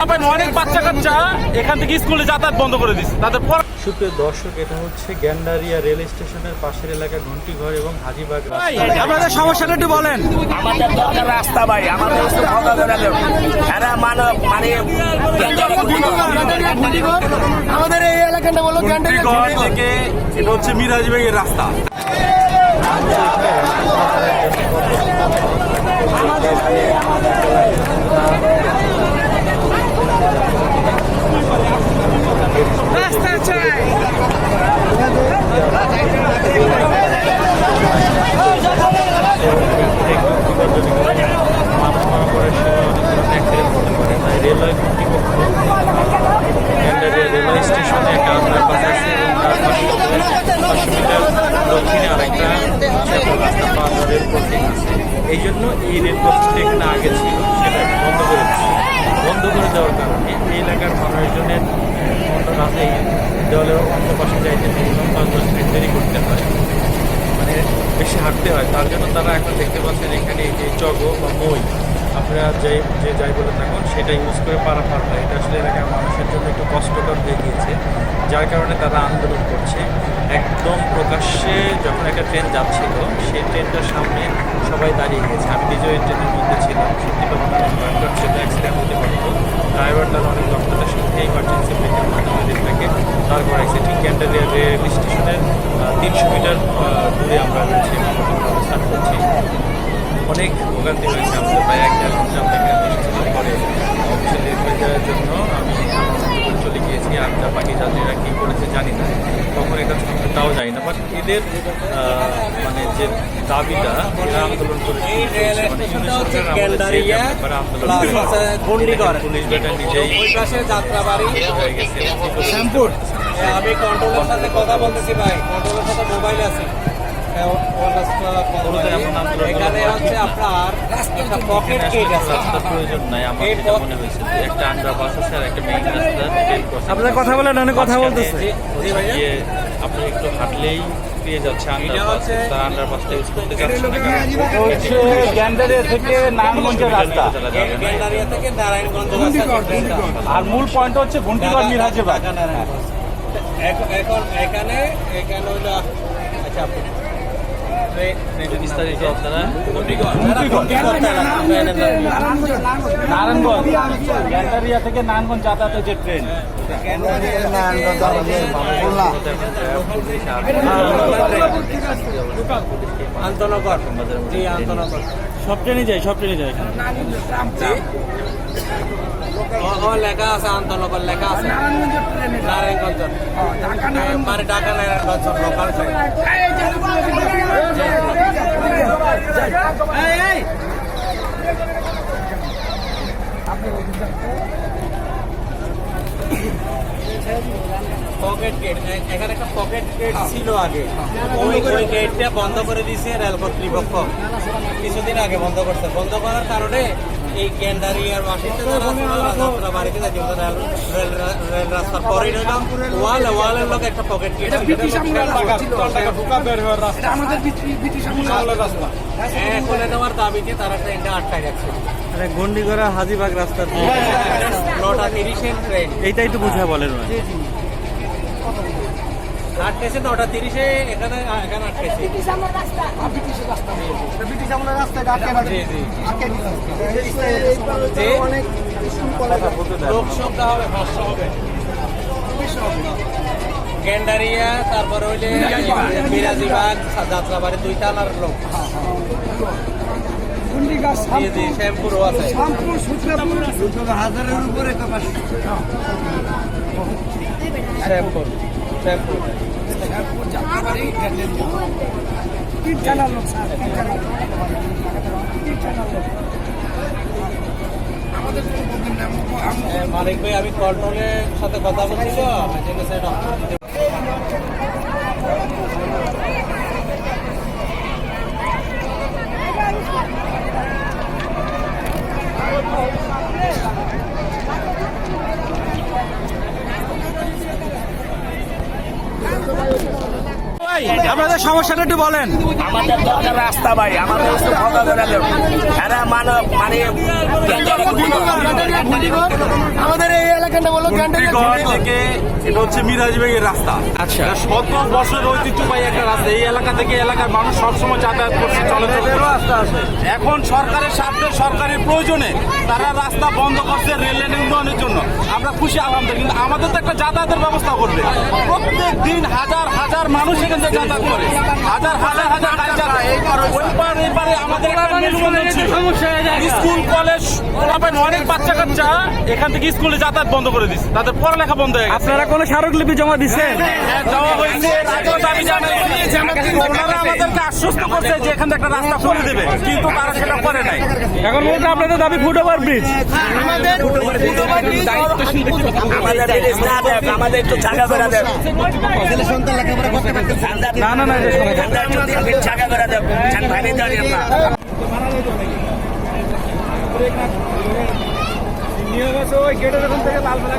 অনেক বাচ্চা কাচ্চা। এখান থেকে স্কুলে যাতায়াত বন্ধ করে দিচ্ছে তাদের সুপ্রিয় দর্শক এটা হচ্ছে গ্যান্ডারিয়া রেল স্টেশনের পাশের এলাকা ঘন্টিঘর এবং হাজিবাগ আপনাদের সমস্যাটা একটু বলেন। আমাদের দরকার রাস্তা ভাই। আমাদের রাস্তা ফাঁকা করে দেব। এরা মানব মানে আমাদের এই এলাকাটা বলো ঘর থেকে এটা হচ্ছে মিরাজ বেগের রাস্তা রেলওয়ে স্টেশনে একটা এই জন্য এই রেল ক্রসিংটা এখানে আগে ছিল সেটা বন্ধ করে দিচ্ছে বন্ধ করে দেওয়ার কারণে। এই এলাকার মানুষজনের অন্য কাছেই দেওয়ালের অন্য পাশে যাইতে মিনিমাম পাঁচ দশ মিনিট দেরি করতে হয়। মানে বেশি হাঁটতে হয়। তার জন্য তারা এখন দেখতে পাচ্ছেন এখানে যে চগো বা মই। আপনারা যে যে যাই বলে থাকুন সেটা ইউজ করে পারাপার হয়। এটা আসলে এলাকার মানুষের জন্য একটু কষ্টকর হয়ে গিয়েছে। যার কারণে তারা আন্দোলন করছে। একদম প্রকাশ্যে যখন একটা ট্রেন যাচ্ছিল, সেই ট্রেনটার সামনে সবাই দাঁড়িয়ে গেছে আমি নিজেও এই ট্রেনের মধ্যে ছিলাম। সত্যি কথা ভয়ঙ্কর ছিল অ্যাক্সিডেন্ট হতে পারতো। ড্রাইভার অনেক দক্ষতার সাথে ইমার্জেন্সি ব্রেকের মাধ্যমে রেলটাকে দাঁড় করাইছে। ঠিক ক্যান্টারিয়া রেল স্টেশনের তিনশো মিটার দূরে আমরা রয়েছি অবস্থান করছি। অনেক ভোগান্তি হয়েছে আমাদের প্রায় এক দেড় ঘণ্টা আমরা এখানে বসেছিলাম পরে। অফিসিয়াল রেলওয়ে যাওয়ার জন্য আমি আমার চলে গিয়েছি। আর যা বাকি যাত্রীরা কী করেছে জানি না। কখন এটা তাও জানি না। বাট এদের মানে যে দাবিটা এরা আন্দোলন করেছে। মানে আমাদের পুলিশ নিজেই হয়ে গেছে। আমি কন্ট্রোলের সাথে কথা বলতেছি ভাই। কন্ট্রোলের সাথে মোবাইল আছে। এখানে হচ্ছে আপনার একটা পকেট গেট আছে রাস্তার প্রয়োজন নাই আমার এই যেটা পথ- মনে হয়েছে একটা আন্ডারপাস আছে আর একটা মেইন রাস্তা ট্রেন কথা বলেন অনেক কথা বলতেছে ভাইয়া? আপনি একটু হাঁটলেই পেয়ে যাচ্ছে আন্ডারপাস হচ্ছে- আন্ডারপাসটা ইউজ করতে যাচ্ছে না হচ্ছে গ্যান্ডারিয়া থেকে নারায়ণগঞ্জের রাস্তা চলা যাবে না গেন্ডারিয়া থেকে নারায়ণগঞ্জ রাস্তা আর মূল পয়েন্ট হচ্ছে ঘন্টিগড় মিরাজের এখন এখন এখানে আচ্ছা আপনি ট্রেন- বিস্তারিত আপনারা নারায়ণগঞ্জ। গ্যান্ডারিয়া থেকে নারায়ণগঞ্জ যাতায়াতের যে ট্রেন। আন্তনগর। সব ট্রেনে যায় সব ট্রেনে যায় লেখা লেখা আছে। নারায়ণগঞ্জ মানে পকেট গেট এখানে পকেট গেট ছিল আগে। গেটটা বন্ধ করে দিয়েছে রেল কর্তৃপক্ষ কিছুদিন আগে বন্ধ করছে। বন্ধ করার কারণে এই গ্যান্ডারিয়ার বাসিন্দা যারা বাড়িতে রেল রেল রেল রাস্তার পরেই রইল ওয়াল ওয়ালের লোক একটা পকেট হ্যাঁ খুলে দেওয়ার দাবিতে তারা ট্রেনটা আটকায় রাখছে। গন্ডিগড়া হাজিবাগ রাস্তা। নটা তিরিশের ট্রেন এইটাই তো বুঝা বলেন আটকেছে নটা তিরিশে এখানে এখানে আটকেছে। জি জি যে লোক সংখ্যা হবে পাঁচশো হবে। গেন্ডারিয়া তারপরে হইলে মিরাজিবাগ যাত্রাবাড়ি দুই তালার লোক। শ্যামপুরও আছে। শ্যামপুর মালিক ভাই আমি কন্ট্রোলের সাথে কথা বলছি তো ঠিক আছে ডক্টর আপনাদের সমস্যাটা একটু বলেন। আমাদের দরকার রাস্তা, ভাই। আমাদের একটু কথা করে দেন এরা মানব মানে এই বলো থেকে এটা হচ্ছে মিরাজবেগের রাস্তা। আচ্ছা। শত বছরের ঐতিহ্যবাহী একটা রাস্তা। এই এলাকা থেকে এলাকার মানুষ সবসময় যাতায়াত করছে চলাচল রাস্তা আছে। এখন সরকারের স্বার্থে সরকারের প্রয়োজনে তারা রাস্তা বন্ধ করছে রেল লাইন উন্নয়নের জন্য। আমরা খুশি আলহামদুলিল্লাহ। কিন্তু আমাদের তো একটা যাতায়াতের ব্যবস্থা করবে। প্রত্যেক দিন হাজার হাজার মানুষ এখান থেকে যাতায়াত করে। হাজার হাজার হাজার ওই পার এই পারে। আমাদের একটা মেলবন্ধন ছিল। স্কুল কলেজ অনেক বাচ্চা কাচ্চা এখান থেকে স্কুলে যাতায়াত বন্ধ করে দিচ্ছে তাদের পড়ালেখা বন্ধ হয়ে গেছে। আপনারা কোনো স্মারকলিপি জমা দিচ্ছেন? হ্যাঁ, যাওয়া হয়েছে। দাবি জানাইছি ওনারা আমাদেরকে আশ্বস্ত করছে যে এখান থেকে একটা রাস্তা করে দেবে কিন্তু তারা সেটা করে নাই। এখন বলতে আপনাদের দাবি ফুট ওভার ব্রিজ আমাদের আমাদের একটু জায়গা করে দেব না। না না না। আছে ওই গেটের ওখান থেকে লাল ঠান্ডা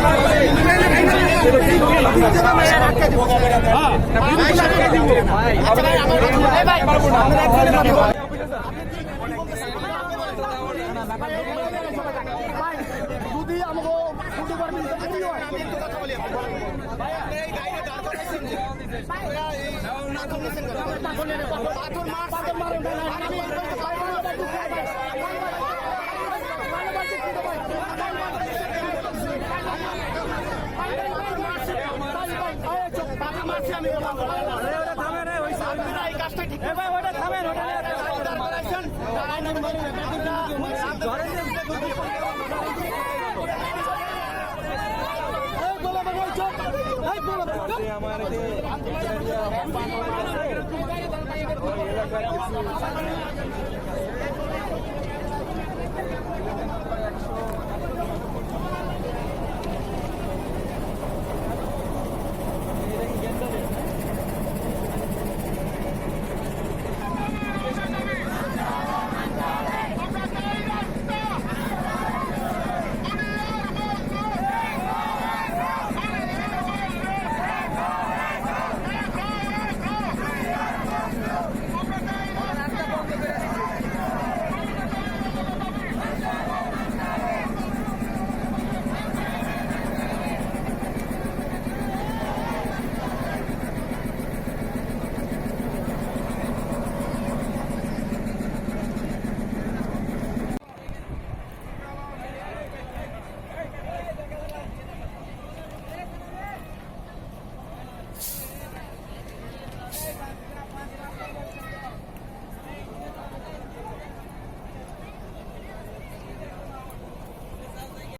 যদি আমাকে ফুটে পারবি আমি একটু কথা বলি পাথর মার পাথর মার Спасибо.